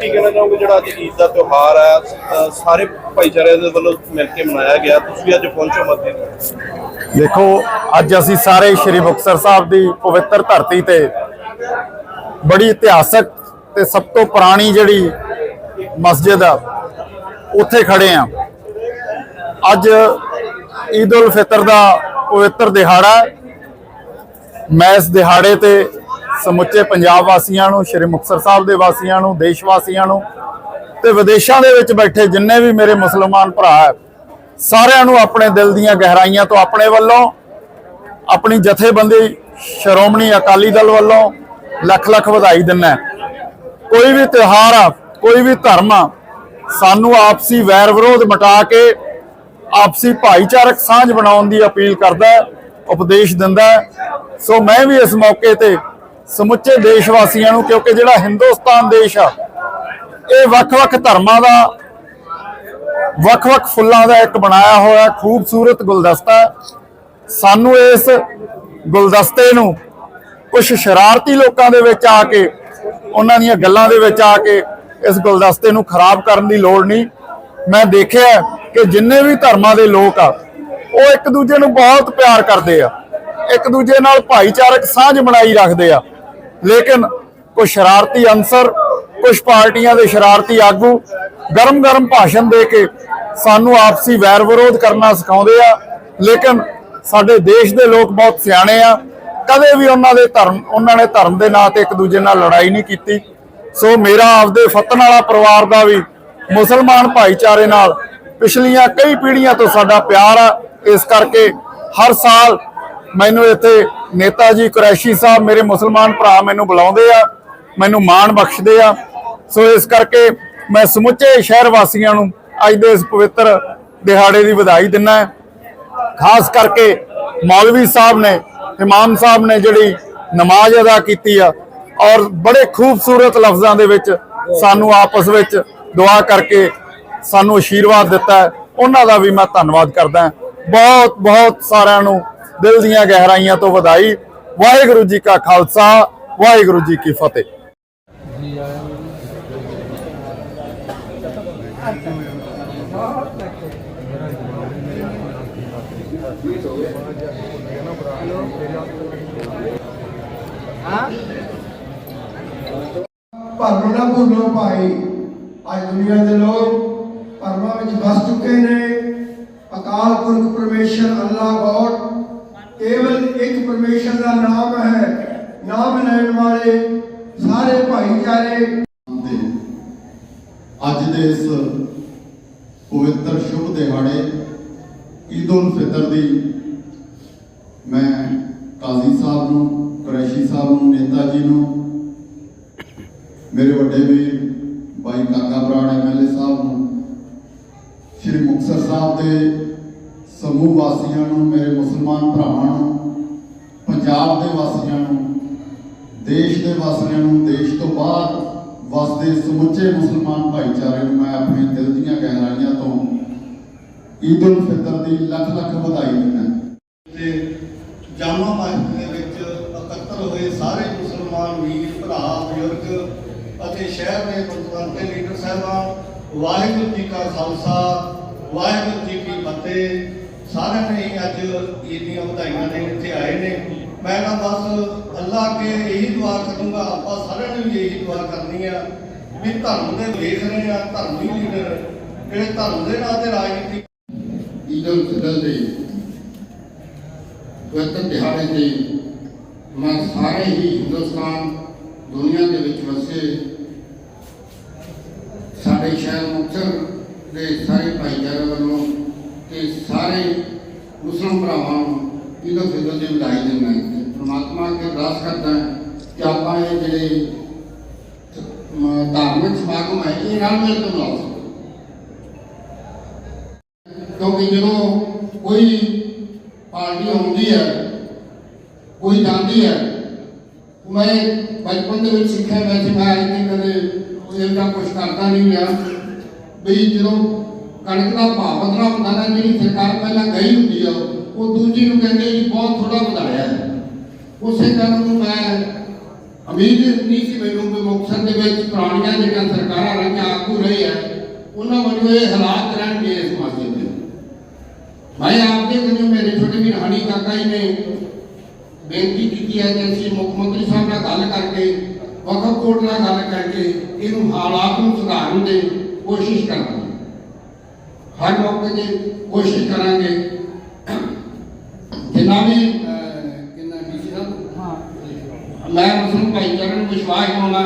ਕੀ ਕਹਿਣਾ ਚਾਹੋਗੇ? ਜਿਹੜਾ ਅੱਜ ਈਦ ਦਾ ਤਿਉਹਾਰ ਹੈ ਸਾਰੇ ਭਾਈਚਾਰੇ ਦੇ ਵੱਲੋਂ ਮਿਲ ਕੇ ਮਨਾਇਆ ਗਿਆ। ਤੁਸੀਂ ਅੱਜ ਪਹੁੰਚੋ ਮੱਦੇ ਦੇਖੋ, ਅੱਜ ਅਸੀਂ ਸਾਰੇ ਸ਼੍ਰੀ ਮੁਕਤਸਰ ਸਾਹਿਬ ਦੀ ਪਵਿੱਤਰ ਧਰਤੀ ਤੇ ਬੜੀ ਇਤਿਹਾਸਕ ਤੇ ਸਭ ਤੋਂ ਪੁਰਾਣੀ ਜਿਹੜੀ ਮਸਜਿਦ ਆ, ਉੱਥੇ ਖੜੇ ਆ। ਅੱਜ ਈਦ ਉਲ ਫਿਤਰ ਦਾ ਪਵਿੱਤਰ ਦਿਹਾੜਾ ਮੈਂ ਇਸ ਦਿਹਾੜੇ ਤੇ ਸਮੁੱਚੇ ਪੰਜਾਬ ਵਾਸੀਆਂ ਨੂੰ, ਸ਼੍ਰੀ ਮੁਕਤਸਰ ਸਾਹਿਬ ਦੇ ਵਾਸੀਆਂ ਨੂੰ, ਦੇਸ਼ ਵਾਸੀਆਂ ਨੂੰ ਤੇ ਵਿਦੇਸ਼ਾਂ ਦੇ ਵਿੱਚ ਬੈਠੇ ਜਿੰਨੇ ਵੀ ਮੇਰੇ ਮੁਸਲਮਾਨ ਭਰਾ ਹੈ, ਸਾਰਿਆਂ ਨੂੰ ਆਪਣੇ ਦਿਲ ਦੀਆਂ ਗਹਿਰਾਈਆਂ ਤੋਂ ਆਪਣੇ ਵੱਲੋਂ, ਆਪਣੀ ਜਥੇਬੰਦੀ ਸ਼੍ਰੋਮਣੀ ਅਕਾਲੀ ਦਲ ਵੱਲੋਂ ਲੱਖ ਲੱਖ ਵਧਾਈ ਦਿੰਦਾ ਕੋਈ ਵੀ ਤਿਉਹਾਰ ਆ, ਕੋਈ ਵੀ ਧਰਮ ਆ, ਸਾਨੂੰ ਆਪਸੀ ਵੈਰ ਵਿਰੋਧ ਮਿਟਾ ਕੇ ਆਪਸੀ ਭਾਈਚਾਰਕ ਸਾਂਝ ਬਣਾਉਣ ਦੀ ਅਪੀਲ ਕਰਦਾ ਉਪਦੇਸ਼ ਦਿੰਦਾ ਸੋ ਮੈਂ ਵੀ ਇਸ ਮੌਕੇ ਤੇ ਸਮੁੱਚੇ ਦੇਸ਼ ਵਾਸੀਆਂ ਨੂੰ, ਕਿਉਂਕਿ ਜਿਹੜਾ ਹਿੰਦੁਸਤਾਨ ਦੇਸ਼ ਆ, ਇਹ ਵੱਖ-ਵੱਖ ਧਰਮਾਂ ਦਾ, ਵੱਖ-ਵੱਖ ਫੁੱਲਾਂ ਦਾ ਇੱਕ ਬਣਾਇਆ ਹੋਇਆ ਖੂਬਸੂਰਤ ਗੁਲਦਸਤਾ ਸਾਨੂੰ ਇਸ ਗੁਲਦਸਤੇ ਨੂੰ ਕੁਝ ਸ਼ਰਾਰਤੀ ਲੋਕਾਂ ਦੇ ਵਿੱਚ ਆ ਕੇ, ਉਹਨਾਂ ਦੀਆਂ ਗੱਲਾਂ ਦੇ ਵਿੱਚ ਆ ਕੇ ਇਸ ਗੁਲਦਸਤੇ ਨੂੰ ਖਰਾਬ ਕਰਨ ਦੀ ਲੋੜ ਨਹੀਂ। ਮੈਂ ਦੇਖਿਆ ਕਿ ਜਿੰਨੇ ਵੀ ਧਰਮਾਂ ਦੇ ਲੋਕ ਆ, ਉਹ ਇੱਕ ਦੂਜੇ ਨੂੰ ਬਹੁਤ ਪਿਆਰ ਕਰਦੇ ਆ। ਇੱਕ ਦੂਜੇ ਨਾਲ ਭਾਈਚਾਰਕ ਸਾਂਝ ਬਣਾਈ ਰੱਖਦੇ ਆ। ਲੇਕਿਨ ਕੁਝ ਸ਼ਰਾਰਤੀ ਅੰਸਰ ਕੁਝ ਪਾਰਟੀਆਂ ਦੇ ਸ਼ਰਾਰਤੀ ਆਗੂ ਗਰਮ-ਗਰਮ ਭਾਸ਼ਣ ਦੇ ਕੇ ਸਾਨੂੰ ਆਪਸੀ ਵੈਰ ਵਿਰੋਧ ਕਰਨਾ ਸਿਖਾਉਂਦੇ ਆ। ਲੇਕਿਨ ਸਾਡੇ ਦੇਸ਼ ਦੇ ਲੋਕ ਬਹੁਤ ਸਿਆਣੇ ਆ। ਕਦੇ ਵੀ ਉਹਨਾਂ ਦੇ ਧਰਮ, ਉਹਨਾਂ ਨੇ ਧਰਮ ਦੇ ਨਾਂ ਤੇ ਇੱਕ ਦੂਜੇ ਨਾਲ ਲੜਾਈ ਨਹੀਂ ਕੀਤੀ। ਸੋ ਮੇਰਾ ਆਪਦੇ ਫਤਨ ਵਾਲਾ ਪਰਿਵਾਰ ਦਾ ਵੀ ਮੁਸਲਮਾਨ ਭਾਈਚਾਰੇ ਨਾਲ ਪਿਛਲੀਆਂ ਕਈ ਪੀੜ੍ਹੀਆਂ ਤੋਂ ਸਾਡਾ ਪਿਆਰ ਆ। ਇਸ ਕਰਕੇ ਹਰ ਸਾਲ ਮੈਨੂੰ ਇੱਥੇ ਨੇਤਾ ਜੀ ਕੁਰੈਸ਼ੀ ਸਾਹਿਬ, ਮੇਰੇ ਮੁਸਲਮਾਨ ਭਰਾ ਮੈਨੂੰ ਬੁਲਾਉਂਦੇ ਆ, ਮੈਨੂੰ ਮਾਣ ਬਖਸ਼ਦੇ ਆ। ਸੋ ਇਸ ਕਰਕੇ ਮੈਂ ਸਮੁੱਚੇ ਸ਼ਹਿਰ ਵਾਸੀਆਂ ਨੂੰ ਅੱਜ ਦੇ ਇਸ ਪਵਿੱਤਰ ਦਿਹਾੜੇ ਦੀ ਵਧਾਈ ਦਿੰਦਾ ਖਾਸ ਕਰਕੇ ਮੌਲਵੀ ਸਾਹਿਬ ਨੇ, ਇਮਾਮ ਸਾਹਿਬ ਨੇ ਜਿਹੜੀ ਨਮਾਜ਼ ਅਦਾ ਕੀਤੀ ਆ, ਔਰ ਬੜੇ ਖੂਬਸੂਰਤ ਲਫ਼ਜ਼ਾਂ ਦੇ ਵਿੱਚ ਸਾਨੂੰ ਆਪਸ ਵਿੱਚ ਦੁਆ ਕਰਕੇ ਸਾਨੂੰ ਆਸ਼ੀਰਵਾਦ ਦਿੱਤਾ ਉਹਨਾਂ ਦਾ ਵੀ ਮੈਂ ਧੰਨਵਾਦ ਕਰਦਾ ਬਹੁਤ ਬਹੁਤ ਸਾਰਿਆਂ ਨੂੰ ਦਿਲ ਦੀਆਂ ਗਹਿਰਾਈਆਂ ਤੋਂ ਵਧਾਈ। ਵਾਹਿਗੁਰੂ ਜੀ ਕਾ ਖਾਲਸਾ, ਵਾਹਿਗੁਰੂ ਜੀ ਕੀ ਫਤਿਹ। ਭਰਮ ਨਾ ਭੁੱਲੋ ਭਾਈ, ਅੱਜ ਦੁਨੀਆ ਦੇ ਲੋਕ ਭਰਮਾਂ ਵਿੱਚ ਫਸ ਚੁੱਕੇ ਨੇ। ਅਕਾਲ ਪੁਰਖ ਪਰਮੇਸ਼ਰ ਅੱਲਾਹ ਗੋਡ ਕੇਵਲ ਇੱਕ ਪਰਮੇਸ਼ਰ ਦਾ ਨਾਮ ਹੈ, ਨਾਮ ਲੈਣ ਵਾਲੇ ਸਾਰੇ ਭਾਈਚਾਰੇ। ਦੇ ਅੱਜ ਦੇ ਇਸ ਪਵਿੱਤਰ ਸ਼ੁਭ ਦਿਹਾੜੇ, ਈਦ ਉਲ ਫਿਤਰ ਦੀ ਮੈਂ ਕਾਜ਼ੀ ਸਾਹਿਬ ਨੂੰ, ਕੁਰੈਸ਼ੀ ਸਾਹਿਬ ਨੂੰ, ਨੇਤਾ ਜੀ ਨੂੰ, ਮੇਰੇ ਵੱਡੇ ਵੀਰ ਬਾਈ ਕਾਕਾ ਬਰਾੜ ਐਮਐਲਏ ਸਾਹਿਬ ਨੂੰ, ਸ਼੍ਰੀ ਮੁਕਤਸਰ ਸਾਹਿਬ ਦੇ ਸਮੂਹ ਵਾਸੀਆਂ ਨੂੰ, ਮੇਰੇ ਮੁਸਲਮਾਨ ਭਰਾਵਾਂ ਨੂੰ, ਪੰਜਾਬ ਦੇ ਵਾਸੀਆਂ ਨੂੰ, ਦੇਸ਼ ਦੇ ਵਾਸੀਆਂ ਨੂੰ, ਦੇਸ਼ ਤੋਂ ਬਾਹਰ ਵਸਦੇ ਸਮੁੱਚੇ ਮੁਸਲਮਾਨ ਭਾਈਚਾਰੇ ਨੂੰ ਮੈਂ ਆਪਣੇ ਦਿਲ ਦੀਆਂ ਗਹਿਰਾਈਆਂ ਤੋਂ ਈਦ ਉਲ ਫਿਤਰ ਦੀ ਲੱਖ ਲੱਖ ਵਧਾਈ ਦਿੰਦਾ ਤੇ ਜਾਮਾ ਮਸਜਿਦ ਦੇ ਵਿੱਚ ਇਕੱਤਰ ਹੋਏ ਸਾਰੇ ਮੁਸਲਮਾਨ ਵੀਰ, ਭਰਾ, ਬਜ਼ੁਰਗ ਅਤੇ ਸ਼ਹਿਰ ਦੇ ਪਤਵੰਤੇ ਲੀਡਰ ਸਾਹਿਬਾਨ, ਵਾਹਿਗੁਰੂ ਜੀ ਕਾ ਖਾਲਸਾ, ਵਾਹਿਗੁਰੂ ਜੀ ਕੀ ਫਤਿਹ। ਸਾਰਿਆਂ ਨੇ ਹੀ ਅੱਜ ਈਦ ਦੀਆਂ ਵਧਾਈਆਂ ਦੇਣ ਇੱਥੇ ਆਏ ਨੇ। ਮੈਂ ਤਾਂ ਬਸ ਅੱਲਾ ਅੱਗੇ ਇਹੀ ਦੁਆ ਕਰੂੰਗਾ, ਆਪਾਂ ਸਾਰਿਆਂ ਨੇ ਵੀ ਇਹੀ ਦੁਆ ਕਰਨੀ ਆ ਵੀ ਧਰਮ ਦੇ ਦੇਖ ਰਹੇ ਆ, ਧਰਮੀ ਲੀਡਰ ਜਿਹੜੇ ਧਰਮ ਦੇ ਨਾਂ ਤੇ ਰਾਜਨੀਤੀ ਈਦ ਉਲ ਦੇ ਪਵਿੱਤਰ ਦਿਹਾੜੇ ਤੇ ਮੈਂ ਸਾਰੇ ਹੀ ਹਿੰਦੁਸਤਾਨ, ਦੁਨੀਆ ਦੇ ਵਿੱਚ ਵਸੇ। ਸਾਡੇ ਸ਼ਹਿਰ ਮੁਕਤਸਰ ਦੇ ਸਾਰੇ ਭਾਈਚਾਰੇ ਵੱਲੋਂ ਤੇ ਸਾਰੇ ਮੁਸਲਮਾਨ ਭਰਾਵਾਂ ਨੂੰ ਈਦ ਉਲ ਦੀ ਵਧਾਈ ਦਿੰਦਾ ਹਾਂ ਪ੍ਰਮਾਤਮਾ ਅੱਗੇ ਅਰਦਾਸ ਕਰਦਾ ਕਿ ਆਪਾਂ ਇਹ ਜਿਹੜੇ ਧਾਰਮਿਕ ਸਮਾਗਮ ਹੈ, ਇਹ ਨਾਲ ਮਿਲ ਕੇ ਮਨਾ ਕਿਉਂਕਿ ਜਦੋਂ ਕੋਈ ਪਾਰਟੀ ਆਉਂਦੀ ਹੈ, ਕੋਈ ਜਾਂਦੀ ਹੈ, ਮੈਂ ਬਚਪਨ ਦੇ ਵਿੱਚ ਸਿੱਖਿਆ ਵੈਸੇ ਮੈਂ ਅੱਜ ਤੱਕ ਕਦੇ ਇਹਦਾ ਕੁਝ ਕਰਦਾ ਨਹੀਂ ਰਿਹਾ। ਵੀ ਜਦੋਂ ਕਣਕ ਦਾ ਭਾਅ ਵਧਣਾ ਹੁੰਦਾ ਨਾ ਜਿਹੜੀ ਸਰਕਾਰ ਪਹਿਲਾਂ ਗਈ ਹੁੰਦੀ ਆ, ਉਹ ਦੂਜੀ ਨੂੰ ਕਹਿੰਦੇ ਜੀ ਬਹੁਤ ਥੋੜਾ ਵਧਾਇਆ ਹੈ। ਉਸੇ ਗੱਲ ਨੂੰ ਮੈਂ ਉਮੀਦ ਨਹੀਂ ਸੀ ਮੈਨੂੰ ਵੀ ਮੁਕਤਸਰ ਦੇ ਵਿੱਚ ਪੁਰਾਣੀਆਂ ਜਿਹੜੀਆਂ ਸਰਕਾਰਾਂ ਰਹੀਆਂ, ਆਗੂ ਰਹੇ ਹੈ ਉਹਨਾਂ ਵੱਲੋਂ ਇਹ ਹਾਲਾਤ ਰਹਿਣਗੇ ਇਸ ਮਾਸੇ ਦੇ ਮੈਂ ਆਪਦੇ ਕੋਲੋਂ ਮੇਰੇ ਛੋਟੇ ਵੀਰ ਹਣੀ ਕਾਕਾ ਜੀ ਨੇ ਬੇਨਤੀ ਕੀਤੀ ਹੈ ਕਿ ਅਸੀਂ ਮੁੱਖ ਮੰਤਰੀ ਸਾਹਿਬ ਨਾਲ ਗੱਲ ਕਰਕੇ, ਵਕਫ ਕੋਰਟ ਨਾਲ ਗੱਲ ਕਰਕੇ ਇਹਨੂੰ ਹਾਲਾਤ ਨੂੰ ਸੁਧਾਰਨ ਦੀ ਕੋਸ਼ਿਸ਼ ਕਰਾਂਗੇ। ਹਰ ਮੌਕੇ ਤੇ ਕੋਸ਼ਿਸ਼ ਕਰਾਂਗੇ ਜਿੰਨਾ ਵੀ ਕਿੰਨਾ ਡੀਸੀ ਸਾਹਿਬ ਹਾਂ। ਮੈਂ ਮੁਸਲਿਮ ਭਾਈਚਾਰੇ ਨੂੰ ਵਿਸ਼ਵਾਸ ਦਿਵਾਉਣਾ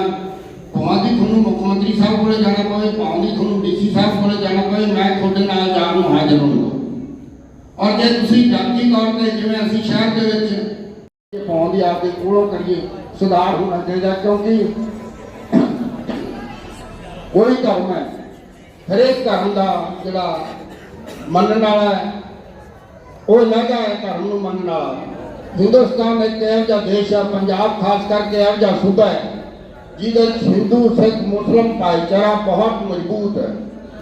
ਭਾਵੇਂ ਦੀ ਤੁਹਾਨੂੰ ਮੁੱਖ ਮੰਤਰੀ ਸਾਹਿਬ ਕੋਲੇ ਜਾਣਾ ਪਵੇ ਭਾਵੇਂ ਦੀ ਤੁਹਾਨੂੰ ਡੀਸੀ ਸਾਹਿਬ ਕੋਲੇ ਜਾਣਾ ਪਵੇ ਮੈਂ ਤੁਹਾਡੇ ਨਾਲ ਜਾਣ ਨੂੰ ਹਾਜ਼ਰ ਹੋਊਂਗਾ। ਔਰ ਜੇ ਤੁਸੀਂ ਜਾਤੀ ਤੌਰ ਤੇ ਜਿਵੇਂ ਅਸੀਂ ਸ਼ਹਿਰ ਦੇ ਵਿੱਚ ਪਾਉਣ ਦੀ ਆਪਦੇ ਕੋਲੋਂ ਕਰੀਏ ਸੁਧਾਰ ਹੋਣਾ ਚਾਹੀਦਾ ਕਿਉਂਕਿ ਕੋਈ ਧਰਮ ਹੈ ਹਰੇਕ ਧਰਮ ਦਾ ਜਿਹੜਾ ਮੰਨਣ ਵਾਲਾ ਹੈ, ਉਹ ਲਗਾ ਹੈ ਧਰਮ ਨੂੰ ਮੰਨਣ ਵਾਲਾ। ਹਿੰਦੁਸਤਾਨ ਇੱਕ ਇਹੋ ਜਿਹਾ ਦੇਸ਼ ਹੈ, ਪੰਜਾਬ ਖਾਸ ਕਰਕੇ ਇਹੋ ਜਿਹਾ ਸੂਬਾ ਹੈ, ਜਿਹਦੇ ਵਿੱਚ ਹਿੰਦੂ, ਸਿੱਖ, ਮੁਸਲਮ ਭਾਈਚਾਰਾ ਬਹੁਤ ਮਜ਼ਬੂਤ ਹੈ।